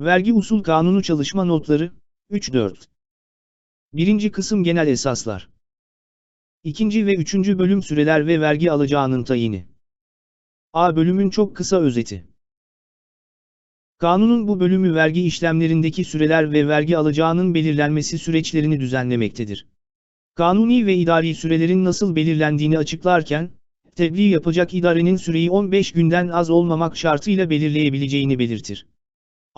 Vergi Usul Kanunu Çalışma Notları 3-4 Birinci kısım Genel Esaslar İkinci ve üçüncü bölüm Süreler ve vergi alacağının tayini A bölümün çok kısa özeti Kanunun bu bölümü vergi işlemlerindeki süreler ve vergi alacağının belirlenmesi süreçlerini düzenlemektedir. Kanuni ve idari sürelerin nasıl belirlendiğini açıklarken, tebliğ yapacak idarenin süreyi 15 günden az olmamak şartıyla belirleyebileceğini belirtir.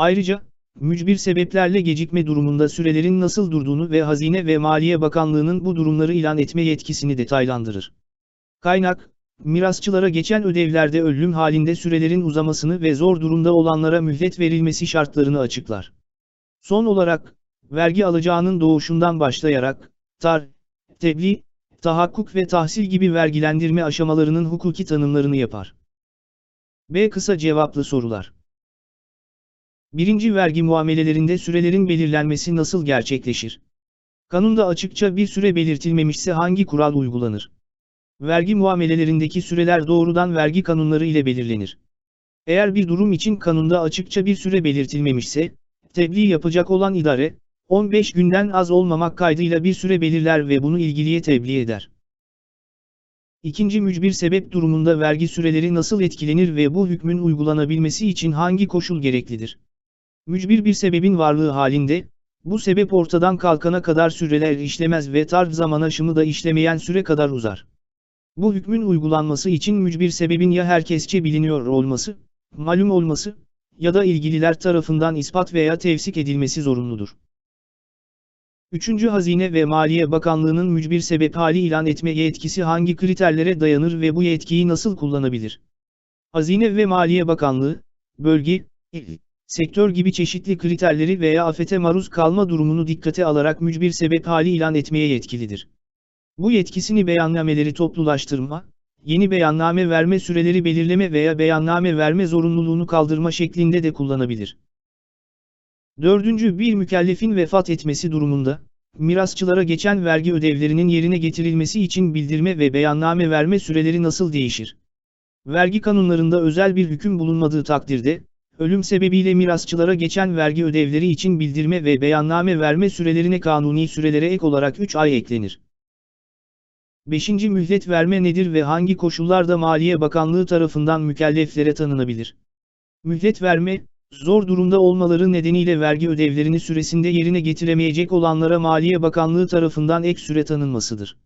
Ayrıca, mücbir sebeplerle gecikme durumunda sürelerin nasıl durduğunu ve Hazine ve Maliye Bakanlığı'nın bu durumları ilan etme yetkisini detaylandırır. Kaynak, mirasçılara geçen ödevlerde ölüm halinde sürelerin uzamasını ve zor durumda olanlara mühlet verilmesi şartlarını açıklar. Son olarak, vergi alacağının doğuşundan başlayarak, tar, tebliğ, tahakkuk ve tahsil gibi vergilendirme aşamalarının hukuki tanımlarını yapar. B. Kısa cevaplı sorular. Birinci vergi muamelelerinde sürelerin belirlenmesi nasıl gerçekleşir? Kanunda açıkça bir süre belirtilmemişse hangi kural uygulanır? Vergi muamelelerindeki süreler doğrudan vergi kanunları ile belirlenir. Eğer bir durum için kanunda açıkça bir süre belirtilmemişse, tebliğ yapacak olan idare, 15 günden az olmamak kaydıyla bir süre belirler ve bunu ilgiliye tebliğ eder. İkinci mücbir sebep durumunda vergi süreleri nasıl etkilenir ve bu hükmün uygulanabilmesi için hangi koşul gereklidir? Mücbir bir sebebin varlığı halinde, bu sebep ortadan kalkana kadar süreler işlemez ve tarz zaman aşımı da işlemeyen süre kadar uzar. Bu hükmün uygulanması için mücbir sebebin ya herkesçe biliniyor olması, malum olması, ya da ilgililer tarafından ispat veya tevsik edilmesi zorunludur. 3. Hazine ve Maliye Bakanlığı'nın mücbir sebep hali ilan etme yetkisi hangi kriterlere dayanır ve bu yetkiyi nasıl kullanabilir? Hazine ve Maliye Bakanlığı, bölge, il, sektör gibi çeşitli kriterleri veya afete maruz kalma durumunu dikkate alarak mücbir sebep hali ilan etmeye yetkilidir. Bu yetkisini beyannameleri toplulaştırma, yeni beyanname verme süreleri belirleme veya beyanname verme zorunluluğunu kaldırma şeklinde de kullanabilir. Dördüncü bir mükellefin vefat etmesi durumunda, mirasçılara geçen vergi ödevlerinin yerine getirilmesi için bildirme ve beyanname verme süreleri nasıl değişir? Vergi kanunlarında özel bir hüküm bulunmadığı takdirde, ölüm sebebiyle mirasçılara geçen vergi ödevleri için bildirme ve beyanname verme sürelerine kanuni sürelere ek olarak 3 ay eklenir. 5. Mühlet verme nedir ve hangi koşullarda Maliye Bakanlığı tarafından mükelleflere tanınabilir? Mühlet verme, zor durumda olmaları nedeniyle vergi ödevlerini süresinde yerine getiremeyecek olanlara Maliye Bakanlığı tarafından ek süre tanınmasıdır.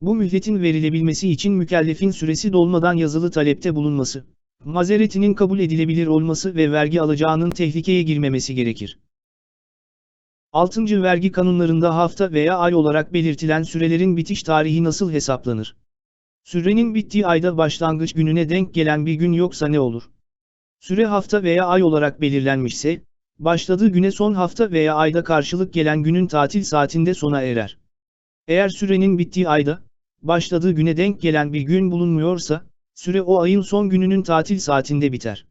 Bu mühletin verilebilmesi için mükellefin süresi dolmadan yazılı talepte bulunması, mazeretinin kabul edilebilir olması ve vergi alacağının tehlikeye girmemesi gerekir. 6. Vergi kanunlarında hafta veya ay olarak belirtilen sürelerin bitiş tarihi nasıl hesaplanır? Sürenin bittiği ayda başlangıç gününe denk gelen bir gün yoksa ne olur? Süre hafta veya ay olarak belirlenmişse, başladığı güne son hafta veya ayda karşılık gelen günün tatil saatinde sona erer. Eğer sürenin bittiği ayda, başladığı güne denk gelen bir gün bulunmuyorsa, süre o ayın son gününün tatil saatinde biter.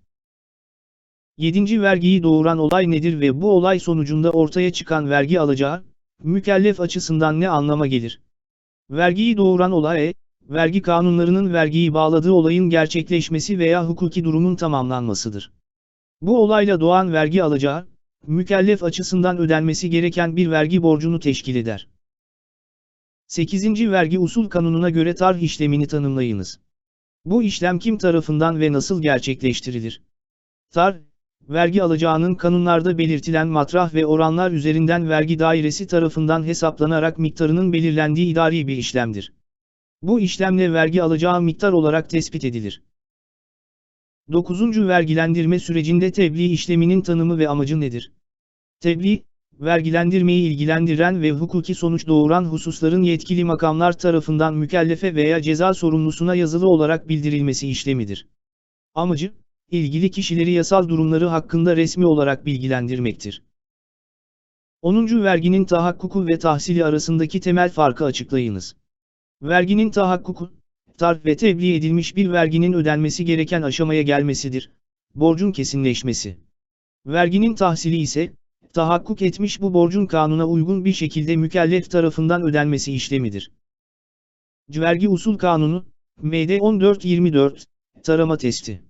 7. Vergiyi doğuran olay nedir ve bu olay sonucunda ortaya çıkan vergi alacağı, mükellef açısından ne anlama gelir? Vergiyi doğuran olay, vergi kanunlarının vergiyi bağladığı olayın gerçekleşmesi veya hukuki durumun tamamlanmasıdır. Bu olayla doğan vergi alacağı, mükellef açısından ödenmesi gereken bir vergi borcunu teşkil eder. 8. Vergi usul kanununa göre tarh işlemini tanımlayınız. Bu işlem kim tarafından ve nasıl gerçekleştirilir? Tarh, vergi alacağının kanunlarda belirtilen matrah ve oranlar üzerinden vergi dairesi tarafından hesaplanarak miktarının belirlendiği idari bir işlemdir. Bu işlemle vergi alacağı miktar olarak tespit edilir. 9. Vergilendirme sürecinde tebliğ işleminin tanımı ve amacı nedir? Tebliğ, vergilendirmeyi ilgilendiren ve hukuki sonuç doğuran hususların yetkili makamlar tarafından mükellefe veya ceza sorumlusuna yazılı olarak bildirilmesi işlemidir. Amacı, ilgili kişileri yasal durumları hakkında resmi olarak bilgilendirmektir. 10. Verginin tahakkuku ve tahsili arasındaki temel farkı açıklayınız. Verginin tahakkuku, tarf ve tebliğ edilmiş bir verginin ödenmesi gereken aşamaya gelmesidir. Borcun kesinleşmesi. Verginin tahsili ise, tahakkuk etmiş bu borcun kanuna uygun bir şekilde mükellef tarafından ödenmesi işlemidir. Vergi Usul Kanunu, MD 1424, Tarama Testi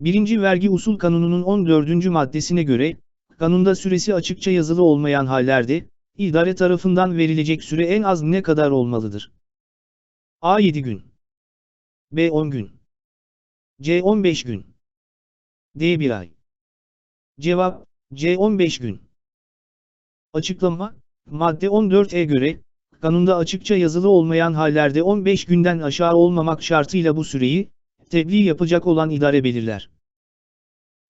1. Vergi Usul Kanunu'nun 14. maddesine göre, kanunda süresi açıkça yazılı olmayan hallerde, idare tarafından verilecek süre en az ne kadar olmalıdır? A 7 gün. B 10 gün. C 15 gün. D 1 ay. Cevap, C 15 gün. Açıklama, madde 14'e göre, kanunda açıkça yazılı olmayan hallerde 15 günden aşağı olmamak şartıyla bu süreyi, tebliğ yapacak olan idare belirler.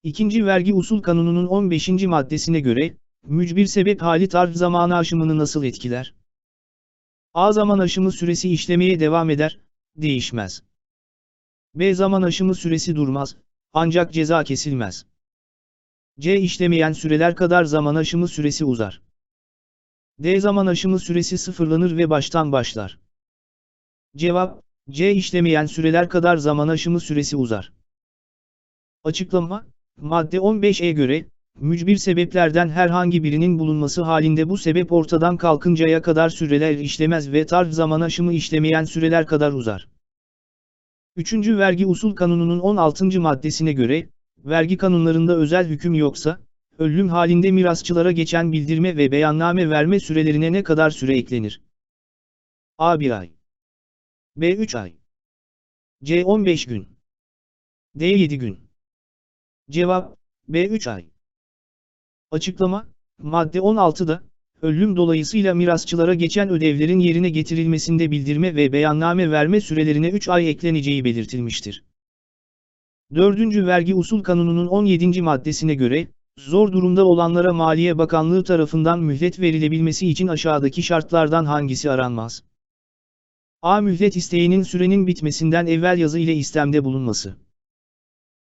İkinci Vergi Usul Kanunu'nun 15. maddesine göre, mücbir sebep hali tarf zamanı aşımını nasıl etkiler? A zaman aşımı süresi işlemeye devam eder, değişmez. B zaman aşımı süresi durmaz, ancak ceza kesilmez. C işlemeyen süreler kadar zaman aşımı süresi uzar. D zaman aşımı süresi sıfırlanır ve baştan başlar. Cevap, C işlemeyen süreler kadar zaman aşımı süresi uzar. Açıklama, madde 15'e göre, mücbir sebeplerden herhangi birinin bulunması halinde bu sebep ortadan kalkıncaya kadar süreler işlemez ve tarz zaman aşımı işlemeyen süreler kadar uzar. 3. Vergi Usul Kanunu'nun 16. maddesine göre, vergi kanunlarında özel hüküm yoksa, ölüm halinde mirasçılara geçen bildirme ve beyanname verme sürelerine ne kadar süre eklenir? A 1 ay. B 3 ay. C 15 gün. D 7 gün. Cevap, B 3 ay. Açıklama, madde 16'da, ölüm dolayısıyla mirasçılara geçen ödevlerin yerine getirilmesinde bildirme ve beyanname verme sürelerine 3 ay ekleneceği belirtilmiştir. 4. Vergi Usul Kanunu'nun 17. maddesine göre, zor durumda olanlara Maliye Bakanlığı tarafından mühlet verilebilmesi için aşağıdaki şartlardan hangisi aranmaz? A. Mühlet isteğinin sürenin bitmesinden evvel yazı ile istemde bulunması.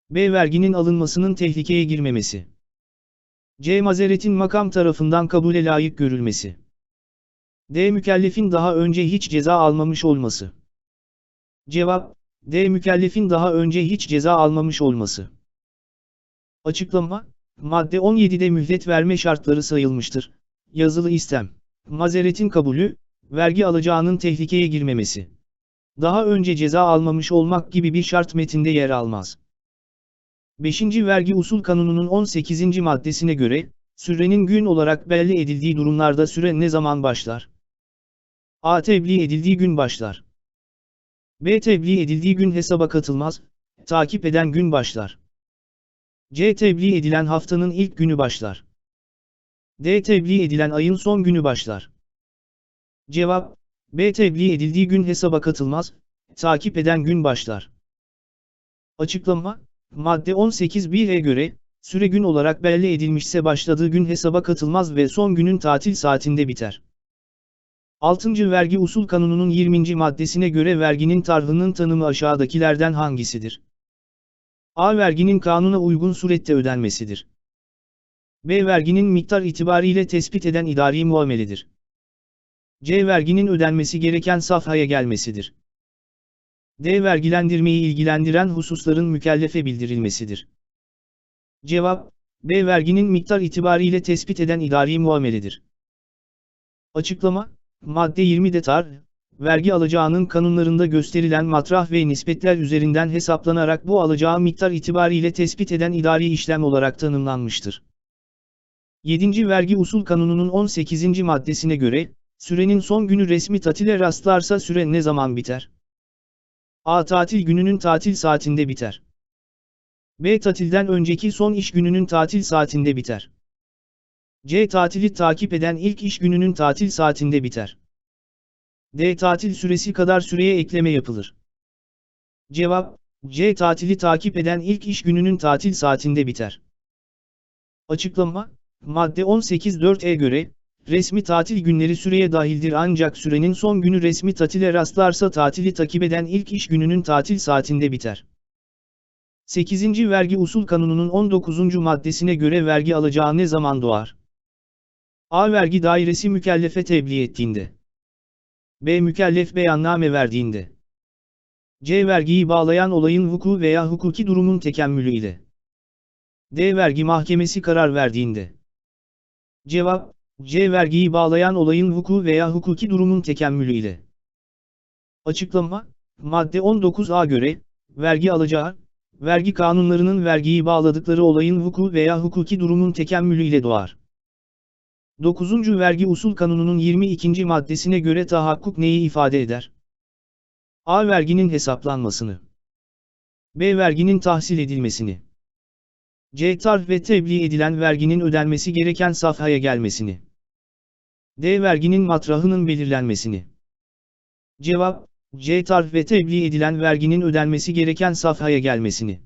B. Verginin alınmasının tehlikeye girmemesi. C. Mazeretin makam tarafından kabule layık görülmesi. D. Mükellefin daha önce hiç ceza almamış olması. Cevap, D. Mükellefin daha önce hiç ceza almamış olması. Açıklama, madde 17'de mühlet verme şartları sayılmıştır. Yazılı istem, mazeretin kabulü, vergi alacağının tehlikeye girmemesi. Daha önce ceza almamış olmak gibi bir şart metinde yer almaz. 5. Vergi Usul Kanunu'nun 18. maddesine göre, sürenin gün olarak belli edildiği durumlarda süre ne zaman başlar? A. Tebliğ edildiği gün başlar. B. Tebliğ edildiği gün hesaba katılmaz, takip eden gün başlar. C. Tebliğ edilen haftanın ilk günü başlar. D. Tebliğ edilen ayın son günü başlar. Cevap, B. Tebliğ edildiği gün hesaba katılmaz, takip eden gün başlar. Açıklama, madde 18.1'e göre, süre gün olarak belli edilmişse başladığı gün hesaba katılmaz ve son günün tatil saatinde biter. 6. Vergi Usul Kanunu'nun 20. maddesine göre verginin tarhının tanımı aşağıdakilerden hangisidir? A. Verginin kanuna uygun surette ödenmesidir. B. Verginin miktar itibariyle tespit eden idari muameledir. C. Verginin ödenmesi gereken safhaya gelmesidir. D. Vergilendirmeyi ilgilendiren hususların mükellefe bildirilmesidir. Cevap, B. Verginin miktar itibariyle tespit eden idari muameledir. Açıklama, madde 20'de tar, vergi alacağının kanunlarında gösterilen matrah ve nispetler üzerinden hesaplanarak bu alacağı miktar itibariyle tespit eden idari işlem olarak tanımlanmıştır. 7. Vergi Usul Kanunu'nun 18. maddesine göre, sürenin son günü resmi tatile rastlarsa süre ne zaman biter? A. Tatil gününün tatil saatinde biter. B. Tatilden önceki son iş gününün tatil saatinde biter. C. Tatili takip eden ilk iş gününün tatil saatinde biter. D. Tatil süresi kadar süreye ekleme yapılır. Cevap, C. Tatili takip eden ilk iş gününün tatil saatinde biter. Açıklama, madde 18.4'e göre, resmi tatil günleri süreye dahildir ancak sürenin son günü resmi tatile rastlarsa tatili takip eden ilk iş gününün tatil saatinde biter. 8. Vergi Usul Kanunu'nun 19. maddesine göre vergi alacağı ne zaman doğar? A. Vergi dairesi mükellefe tebliğ ettiğinde. B. Mükellef beyanname verdiğinde. C. Vergiyi bağlayan olayın vuku veya hukuki durumun tekemmülü ile. D. Vergi mahkemesi karar verdiğinde. Cevap, C. Vergiyi bağlayan olayın vuku veya hukuki durumun tekemmülü ile. Açıklama, madde 19a göre, vergi alacağı, vergi kanunlarının vergiyi bağladıkları olayın vuku veya hukuki durumun tekemmülü ile doğar. 9. Vergi Usul Kanunu'nun 22. maddesine göre tahakkuk neyi ifade eder? A. Verginin hesaplanmasını. B. Verginin tahsil edilmesini. C. Tarf ve tebliğ edilen verginin ödenmesi gereken safhaya gelmesini. D. Verginin matrahının belirlenmesini. Cevap, C. Tarf ve tebliğ edilen verginin ödenmesi gereken safhaya gelmesini.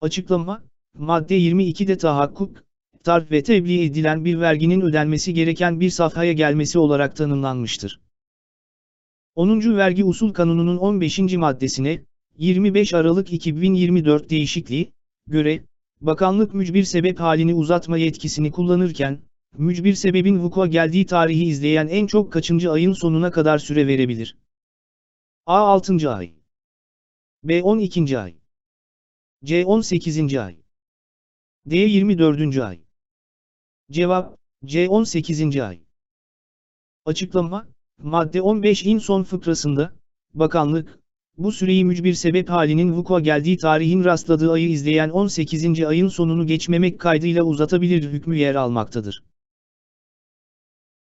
Açıklama, madde 22'de tahakkuk, tarf ve tebliğ edilen bir verginin ödenmesi gereken bir safhaya gelmesi olarak tanımlanmıştır. 10. Vergi Usul Kanunu'nun 15. maddesine, 25 Aralık 2024 değişikliği, göre, bakanlık mücbir sebep halini uzatma yetkisini kullanırken, mücbir sebebin vukua geldiği tarihi izleyen en çok kaçıncı ayın sonuna kadar süre verebilir? A 6. ay B 12. ay C 18. ay D 24. ay Cevap C 18. ay Açıklama Madde 15'in son fıkrasında, bakanlık, bu süreyi mücbir sebep halinin vukua geldiği tarihin rastladığı ayı izleyen 18. ayın sonunu geçmemek kaydıyla uzatabilir hükmü yer almaktadır.